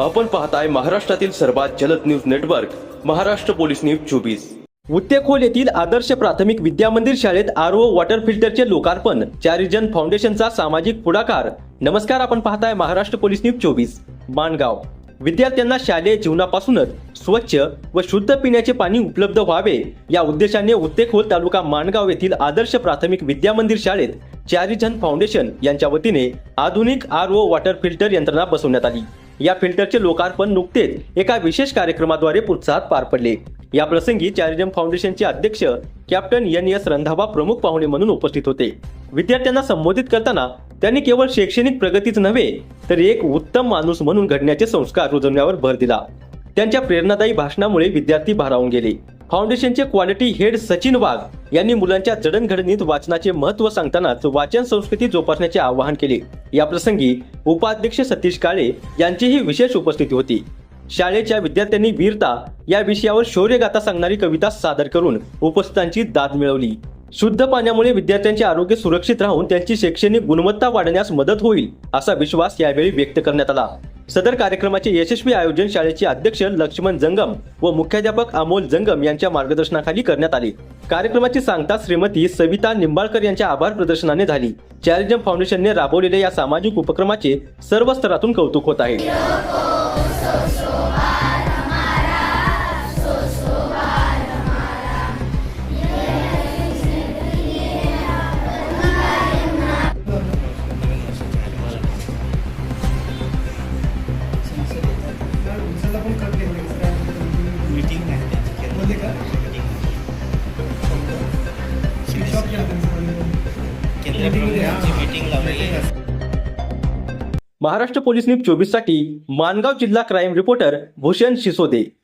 आपण पाहताय महाराष्ट्रातील सर्वात जलद news network Maharashtra police news चोवीस. उत्तेखोल येथील आदर्श प्राथमिक विद्यामंदिर शाळेत आर ओ वॉटर फिल्टरचे लोकार्पण चारिजन फाउंडेशनचा सामाजिक पुढाकार. नमस्कार आपण पाहताय महाराष्ट्र पोलीस न्यूज चोवीस. माणगाव. विद्यार्थ्यांना शालेय जीवनापासूनच स्वच्छ व शुद्ध पिण्याचे पाणी उपलब्ध व्हावे या उद्देशाने उत्तेखोल तालुका माणगाव येथील आदर्श प्राथमिक विद्यामंदिर शाळेत चॅरिजन फाउंडेशन यांच्या वतीने आधुनिक आर ओ वॉटर फिल्टर यंत्रणा बसवण्यात आली. या फिल्टरचे लोकार्पण नुकतेच एका विशेष कार्यक्रमाद्वारे उत्साहात पार पडले. या प्रसंगी चॅरिजम फाउंडेशनचे अध्यक्ष कॅप्टन एन एस रंधावा प्रमुख पाहुणे म्हणून उपस्थित होते. विद्यार्थ्यांना संबोधित करताना त्यांनी केवळ शैक्षणिक प्रगतीच नव्हे तर एक उत्तम माणूस म्हणून घडण्याचे संस्कार रुजवण्यावर भर दिला. त्यांच्या प्रेरणादायी भाषणामुळे विद्यार्थी भारावून गेले. फाउंडेशनचे क्वालिटी हेड सचिन वाघ यांनी मुलांच्या जडणघडणीत वाचनाचे महत्त्व सांगतानाच वाचन संस्कृती जोपासण्याचे आवाहन केले. या प्रसंगी उपाध्यक्ष सतीश काळे यांचीही विशेष उपस्थिती होती. शाळेच्या विद्यार्थ्यांनी वीरता या विषयावर शौर्यगाथा सांगणारी कविता सादर करून उपस्थितांची दाद मिळवली. शुद्ध पाण्यामुळे विद्यार्थ्यांचे आरोग्य सुरक्षित राहून त्यांची शैक्षणिक गुणवत्ता वाढण्यास मदत होईल असा विश्वास यावेळी व्यक्त करण्यात आला. सदर कार्यक्रमाचे यशस्वी आयोजन शाळेचे अध्यक्ष लक्ष्मण जंगम व मुख्याध्यापक अमोल जंगम यांच्या मार्गदर्शनाखाली करण्यात आले. कार्यक्रमाची सांगता श्रीमती सविता निंबाळकर यांच्या आभार प्रदर्शनाने झाली. चॅरिजम फाउंडेशनने राबवलेल्या या सामाजिक उपक्रमाचे सर्व स्तरातून कौतुक होत आहे. मीटिंग त्यांची. का? केंद्रीय प्रमुखांची मीटिंग लावलेली आहे. महाराष्ट्र पोलीस न्यूज चोवीससाठी मानगाव जिल्हा क्राईम रिपोर्टर भूषण शिसोदे.